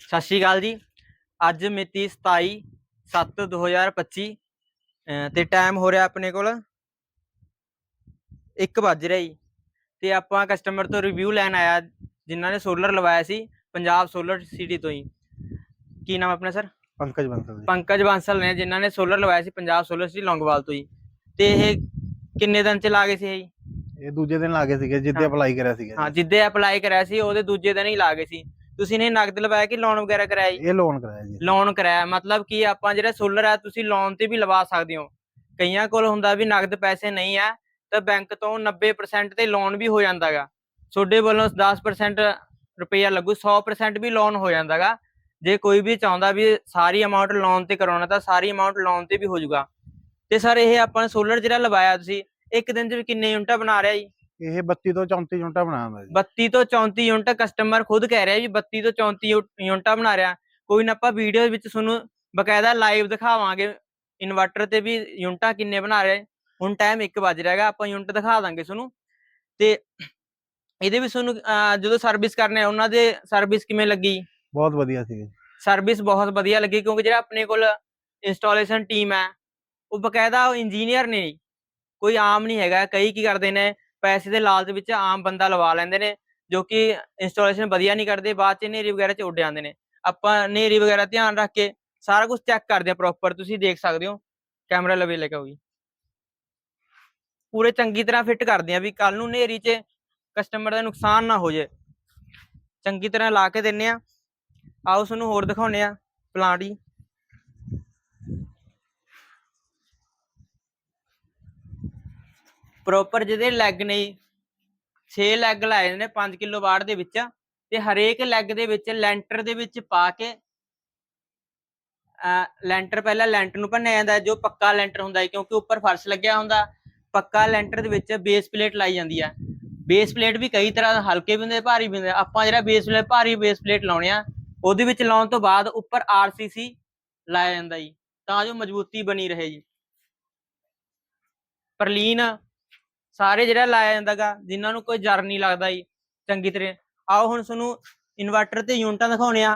ਸਤਿ ਸ਼੍ਰੀ ਅਕਾਲ ਜੀ। ਅੱਜ ਮਿਤੀ 27 7 2025 ਅਹ ਤੇ ਟਾਈਮ ਹੋ ਰਿਹਾ ਆਪਣੇ ਕੋਲ 1 ਵੱਜ ਰਿਹਾ ਜੀ। ਤੇ ਆਪਾਂ ਕਸਟਮਰ ਤੋਂ ਰਿਵਿਊ ਲੈਣ ਆਇਆ ਜਿਨ੍ਹਾਂ ਨੇ ਸੋਲਰ ਲਵਾਇਆ ਸੀ ਪੰਜਾਬ ਸੋਲਰ ਸਿਟੀ ਤੋਂ ਹੀ ਕੀ ਨਾਮ ਆਪਣਾ ਸਰ ਪੰਕਜ ਬੰਸਲ ਜੀ। ਪੰਕਜ ਬਾਂਸਲ ਨੇ ਜਿਨ੍ਹਾਂ ਨੇ ਸੋਲਰ ਲਵਾਇਆ ਸੀ ਪੰਜਾਬ ਸੋਲਰ ਸਿਟੀ ਲੌਂਗੋਵਾਲ ਤੋਂ ਹੀ ਤੇ ਇਹ ਕਿੰਨੇ ਦਿਨ ਚ ਲਾ ਗਏ ਸੀ ਇਹ ਜੀ? ਇਹ ਦੂਜੇ ਦਿਨ ਲਾਗੇ ਸੀਗੇ ਜਿੱਦੇ। ਅਪਲਾਈ ਕਰਿਆ ਸੀਗਾ ਹਾਂ। ਜਿੱਦੇ ਅਪਲਾਈ ਕਰਾਇਆ ਸੀ ਉਹਦੇ ਦੂਜੇ ਦਿਨ ਹੀ ਲਾ ਗਏ ਸੀ। ਤੁਸੀਂ ਨੇ ਨਗਦ ਲਵਾਇਆ ਕਿ ਲੋਨ ਵਗੈਰਾ ਕਰਾਇਆ ਜੀ? ਇਹ ਲੋਨ ਕਰਾਇਆ ਜੀ। ਲੋਨ ਕਰਾਇਆ ਮਤਲਬ ਕਿ ਆਪਾਂ ਜਿਹੜਾ ਸੋਲਰ ਹੈ ਤੁਸੀਂ ਲੋਨ ਤੇ ਵੀ ਲਵਾ ਸਕਦੇ ਹੋ। ਕਈਆਂ ਕੋਲ ਹੁੰਦਾ ਵੀ ਨਗਦ ਪੈਸੇ ਨਹੀਂ ਆ ਤਾਂ ਬੈਂਕ ਤੋਂ 90% ਤੇ ਲੋਨ ਵੀ ਹੋ ਜਾਂਦਾਗਾ। ਤੁਹਾਡੇ ਵੱਲੋਂ 10% ਰੁਪਈਆ ਲੱਗੂ 100% ਵੀ ਲੋਨ ਹੋ ਜਾਂਦਾਗਾ। ਜੇ ਕੋਈ ਵੀ ਚਾਹੁੰਦਾ ਵੀ ਸਾਰੀ ਅਮਾਉਂਟ ਲੋਨ ਤੇ ਕਰਾਉਣਾ ਤਾਂ ਸਾਰੀ ਅਮਾਉਂਟ ਲੋਨ ਤੇ ਵੀ ਹੋ ਜਾਊਗਾ। ਤੇ ਸਰ ਇਹ ਆਪਾਂ ਸੋਲਰ ਜਿਹੜਾ ਲਵਾਇਆ ਤੁਸੀਂ ਇੱਕ ਦਿਨ 'ਚ ਵੀ ਕਿੰਨੇ ਯੂਨਿਟਾਂ ਬਣਾ ਰਿਹਾ ਜੀ? ਇਹ 32 ਤੋਂ 34 ਯੂਨਿਟਾਂ ਬਣਾਉਂਦਾ ਜੀ। 32 ਤੋਂ 34 ਯੂਨਿਟ ਕਸਟਮਰ ਖੁਦ ਕਹਿ ਰਿਹਾ ਵੀ 32 ਤੋਂ 34 ਯੂ- ਯੂਨਿਟਾਂ ਬਣਾ ਰਿਹਾ। ਕੋਈ ਨਾ ਆਪਾਂ ਵੀਡੀਓ ਵਿੱਚ ਤੁਹਾਨੂੰ ਬਕਾਇਦਾ ਲਾਈਵ ਦਿਖਾਵਾਂਗੇ। ਇਨਵਰਟਰ ਤੇ ਵੀ ਯੂਨਿਟਾਂ ਕਿੰਨੇ ਬਣਾ ਰਿਹਾ। ਹੁਣ ਟਾਈਮ 1 ਵੱਜ ਰਿਹਾ ਹੈਗਾ ਆਪਾਂ ਯੂਨਿਟ ਦਿਖਾ ਦਾਂਗੇ ਤੁਹਾਨੂੰ। ਤੇ ਇਹਦੇ ਵਿੱਚ ਤੁਹਾਨੂੰ ਜਦੋਂ ਸਰਵਿਸ ਕਰਨੇ ਆ ਉਹਨਾਂ ਦੇ ਸਰਵਿਸ ਕਿਵੇਂ ਲੱਗੀ? ਬਹੁਤ ਵਧੀਆ ਸੀਗੇ ਸਰਵਿਸ ਬਹੁਤ ਵਧੀਆ ਲੱਗੀ ਕਿਉਂਕਿ ਜਿਹੜਾ ਆਪਣੇ ਕੋਲ ਇੰਸਟਾਲੇਸ਼ਨ ਟੀਮ ਹੈ ਉਹ ਬਕਾਇਦਾ ਇੰਜੀਨੀਅਰ ਨੇ ਜੀ। ਕੋਈ ਆਮ ਨਹੀਂ ਹੈਗਾ ਕਈ ਕੀ ਕਰਦੇ ਨੇ ਪੈਸੇ ਦੇ ਲਾਲਚ ਵਿੱਚ ਆਮ ਬੰਦਾ ਲਵਾ ਲੈਂਦੇ ਨੇ, ਜੋ ਕਿ ਇੰਸਟਾਲੇਸ਼ਨ ਵਧੀਆ ਨਹੀਂ ਕਰਦੇ, ਬਾਅਦ ਚ ਹਨੇਰੀ ਵਗੈਰਾ ਚ ਉੱਡ ਜਾਂਦੇ ਨੇ। ਆਪਾਂ ਹਨੇਰੀ ਵਗੈਰਾ ਧਿਆਨ ਰੱਖ ਕੇ ਸਾਰਾ ਕੁਝ ਚੈੱਕ ਕਰਦੇ ਆ ਪ੍ਰੋਪਰ ਤੁਸੀਂ ਦੇਖ ਸਕਦੇ ਹੋ ਕੈਮਰਾ ਲਵੇ ਲੈ ਕੇ ਆਓ ਪੂਰੇ ਚੰਗੀ ਤਰ੍ਹਾਂ ਫਿੱਟ ਕਰਦੇ ਆ ਵੀ ਕੱਲ ਨੂੰ ਹਨੇਰੀ 'ਚ ਕਸਟਮਰ ਦਾ ਨੁਕਸਾਨ ਨਾ ਹੋ ਜਾਏ ਚੰਗੀ ਤਰ੍ਹਾਂ ਲਾ ਕੇ ਦਿੰਨੇ ਆ ਆਓ ਤੁਹਾਨੂੰ ਹੋਰ ਦਿਖਾਉਨੇ ਆ ਪਲਾਂਟ ਜੀ ਪ੍ਰੋਪਰ ਜਿਹਦੇ ਲੈਗ ਨੇ 6 ਲੈਗ ਲਾਏ ਨੇ 5 ਕਿਲੋ ਵਾਟ ਦੇ ਵਿੱਚ ਤੇ ਹਰੇਕ ਲੈਗ ਦੇ ਵਿੱਚ ਲੈਂਟਰ ਦੇ ਵਿੱਚ ਪਾ ਕੇ ਲੈਂਟਰ ਪਹਿਲਾਂ ਲੈਂਟਰ ਨੂੰ ਭੰਨਿਆ ਜਾਂਦਾ, ਜੋ ਪੱਕਾ ਲੈਂਟਰ ਹੁੰਦਾ ਹੈ ਕਿਉਂਕਿ ਉੱਪਰ ਫਰਸ਼ ਲੱਗਿਆ ਹੁੰਦਾ, ਪੱਕਾ ਲੈਂਟਰ ਦੇ ਵਿੱਚ ਬੇਸ ਪਲੇਟ ਲਾਈ ਜਾਂਦੀ ਆ। ਬੇਸ ਪਲੇਟ ਵੀ ਕਈ ਤਰ੍ਹਾਂ ਹਲਕੇ ਵੀ ਹੁੰਦੇ, ਭਾਰੀ ਵੀ ਹੁੰਦੇ, ਆਪਾਂ ਜਿਹੜਾ ਬੇਸ ਪਲੇਟ ਭਾਰੀ ਬੇਸ ਪਲੇਟ ਲਾਉਣੇ ਆ, ਉਹਦੇ ਵਿੱਚ ਲਾਉਣ ਤੋਂ ਬਾਅਦ ਉੱਪਰ ਆਰਸੀਸੀ ਲਾਇਆ ਜਾਂਦਾ ਜੀ, ਤਾਂ ਜੋ ਮਜ਼ਬੂਤੀ ਬਣੀ ਰਹੇ ਜੀ। ਪਰਲੀਨ ਸਾਰੇ ਜਿਹੜਾ ਲਾਇਆ ਜਾਂਦਾਗਾ, ਜਿਨ੍ਹਾਂ ਨੂੰ ਕੋਈ ਜਰ ਨਹੀਂ ਲੱਗਦਾ ਜੀ, ਚੰਗੀ ਤਰ੍ਹਾਂ। ਆਓ ਹੁਣ ਤੁਹਾਨੂੰ ਇਨਵਰਟਰ ਤੇ ਯੂਨਿਟਾਂ ਦਿਖਾਉਣੇ ਆ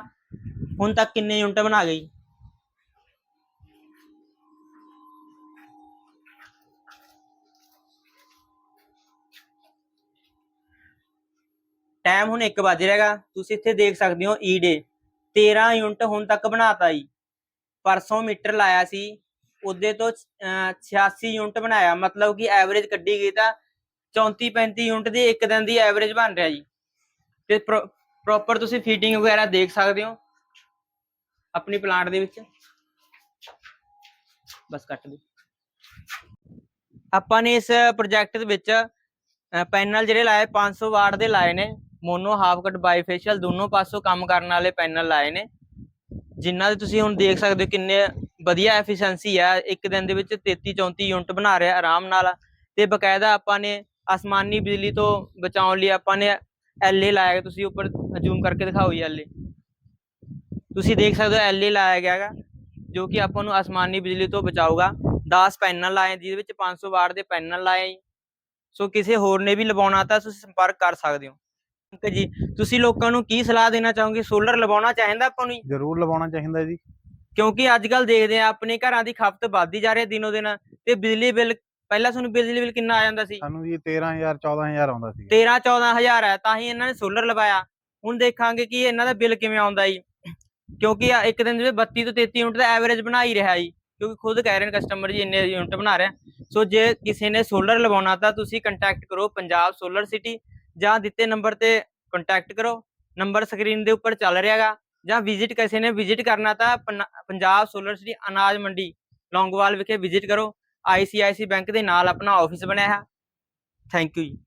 ਹੁਣ ਤੱਕ ਕਿੰਨੇ ਯੂਨਿਟ ਬਣਾ ਗਈ ਟਾਈਮ ਹੁਣ 1 ਵਜ ਰਿਹਾਗਾ। ਤੁਸੀਂ ਇੱਥੇ ਦੇਖ ਸਕਦੇ ਹੋ ਈ ਡੇ 13 ਯੂਨਿਟ ਹੁਣ ਤੱਕ ਬਣਾਤਾ ਜੀ। ਪਰਸੋਂ ਮੀਟਰ ਲਾਇਆ ਸੀ। ਉਹਦੇ ਤੋਂ ਅਹ, 86 ਯੂਨਿਟ ਬਣਾਇਆ ਮਤਲਬ ਕਿ ਐਵਰੇਜ ਕੱਢੀ ਗਈ ਤਾਂ 34 35 ਯੂਨਿਟ ਦੀ ਇੱਕ ਦਿਨ ਦੀ ਐਵਰੇਜ ਬਣ ਰਿਹਾ ਜੀ। ਤੇ ਪ੍ਰੋਪਰ ਤੁਸੀਂ ਫੀਟਿੰਗ ਵਗੈਰਾ ਦੇਖ ਸਕਦੇ ਹੋ ਆਪਣੀ ਪਲਾਂਟ ਦੇ ਵਿੱਚ। ਬਸ ਕੱਟ ਦਿਓ। ਆਪਾਂ ਨੇ ਇਸ ਪ੍ਰੋਜੈਕਟ ਦੇ ਵਿੱਚ ਪੈਨਲ ਜਿਹੜੇ ਲਾਏ 500 ਵਾਟ ਦੇ ਲਾਏ ਨੇ। ਮੋਨੋ ਹਾਫ ਕਟ ਬਾਈਫੇਸ਼ੀਅਲ ਦੋਨੋਂ ਪਾਸੋਂ ਕੰਮ ਕਰਨ ਵਾਲੇ ਪੈਨਲ ਲਾਏ ਨੇ। ਜਿਨ੍ਹਾਂ ਦੇ ਤੁਸੀਂ ਹੁਣ ਦੇਖ ਸਕਦੇ ਹੋ ਕਿੰਨੇ ਵਧੀਆ ਐਫੀਸ਼ੀਐਂਸੀ ਆ, ਇੱਕ ਦਿਨ ਦੇ ਵਿੱਚ 33 34 ਯੂਨਿਟ ਬਣਾ ਰਿਹਾ ਆਰਾਮ ਨਾਲ। ਤੇ ਬਕਾਇਦਾ ਆਪਾਂ ਨੇ ਆਸਮਾਨੀ ਬਿਜਲੀ ਤੋਂ ਬਚਾਉਣ ਲਈ ਆਪਾਂ ਨੇ ਐਲਏ ਲਾਇਆ ਗਿਆ। ਤੁਸੀਂ ਉੱਪਰ ਜ਼ੂਮ ਕਰਕੇ ਦਿਖਾਓ ਜੀ ਐਲਏ ਤੁਸੀਂ ਦੇਖ ਸਕਦੇ ਹੋ ਐਲਏ ਲਾਇਆ ਗਿਆ ਹੈਗਾ, ਜੋ ਕਿ ਆਪਾਂ ਨੂੰ ਆਸਮਾਨੀ ਬਿਜਲੀ ਤੋਂ ਬਚਾਊਗਾ। 10 ਪੈਨਲ ਲਾਏ ਜਿਹਦੇ ਵਿੱਚ 500 ਵਾਟ ਦੇ ਪੈਨਲ ਲਾਏ ਸੋ ਕਿਸੇ ਹੋਰ ਨੇ ਵੀ ਲਵਾਉਣਾ ਤਾਂ ਤੁਸੀਂ ਸੰਪਰਕ ਕਰ ਸਕਦੇ ਹੋ। ਅੰਕਲ ਜੀ। ਤੁਸੀਂ ਲੋਕਾਂ ਨੂੰ ਕੀ ਸਲਾਹ ਦੇਣਾ ਚਾਹੋਗੇ? ਸੋਲਰ ਲਵਾਉਣਾ ਚਾਹੀਦਾ ਆਪਾਂ ਨੂੰ ਜ਼ਰੂਰ ਲਵਾਉਣਾ ਚਾਹੀਦਾ ਜੀ। ਕਿਉਂਕਿ ਅੱਜ ਕੱਲ ਦੇਖਦੇ ਆ ਆਪਣੇ ਘਰਾਂ ਦੀ ਖਪਤ ਵੱਧਦੀ ਜਾ ਰਹੀ ਹੈ ਦਿਨੋ ਦਿਨ ਤੇ ਬਿਜਲੀ ਬਿੱਲ ਪਹਿਲਾਂ ਤੁਹਾਨੂੰ ਬਿਜਲੀ ਬਿੱਲ ਕਿੰਨਾ ਆ ਜਾਂਦਾ ਸੀ? ਸਾਨੂੰ ਜੀ 13000 14000 ਆਉਂਦਾ ਸੀ। 13 14000 ਹੈ ਤਾਂ ਹੀ ਇਹਨਾਂ ਨੇ ਸੋਲਰ ਲਵਾਇਆ। ਹੁਣ ਦੇਖਾਂਗੇ ਕਿ ਇਹਨਾਂ ਦਾ ਬਿੱਲ ਕਿਵੇਂ ਆਉਂਦਾ ਜੀ। ਕਿਉਂਕਿ ਆ ਇੱਕ ਦਿਨ ਦੇ ਵਿੱਚ 32 ਤੋਂ 33 ਯੂਨਿਟ ਦਾ ਐਵਰੇਜ ਬਣਾ ਹੀ ਰਿਹਾ ਜੀ। ਕਿਉਂਕਿ ਖੁਦ ਕਹਿ ਰਹੇ ਨੇ ਕਸਟਮਰ ਜੀ ਇੰਨੇ ਯੂਨਿਟ ਬਣਾ ਰਿਹਾ। ਸੋ ਜੇ ਕਿਸੇ ਨੇ ਸੋਲਰ ਲਵਾਉਣਾ ਤਾਂ ਤੁਸੀਂ ਕੰਟੈਕਟ ਕਰੋ ਪੰਜਾਬ ਸੋਲਰ ਸਿਟੀ ਜਾਂ ਦਿੱਤੇ ਨੰਬਰ ਤੇ ਕੰਟੈਕਟ ਕਰੋ। ਨੰਬਰ ਸਕਰੀਨ ਦੇ ਉੱਪਰ ਚੱਲ ਰਿਹਾਗਾ। ਜਾਂ ਵਿਜ਼ਿਟ ਕਿਸੇ ਨੇ ਵਿਜ਼ਿਟ ਕਰਨਾ ਤਾਂ ਪਨ- ਪੰਜਾਬ ਸੋਲਰ ਸਿਟੀ ਅਨਾਜ ਮੰਡੀ, ਲੌਂਗਵਾਲ ਵਿਖੇ ਵਿਜ਼ਿਟ ਕਰੋ। ਆਈਸੀਆਈਸੀ ਬੈਂਕ ਦੇ ਨਾਲ ਆਪਣਾ ਆਫਿਸ ਬਣਿਆ ਹੈ। ਥੈਂਕ ਯੂ ਜੀ।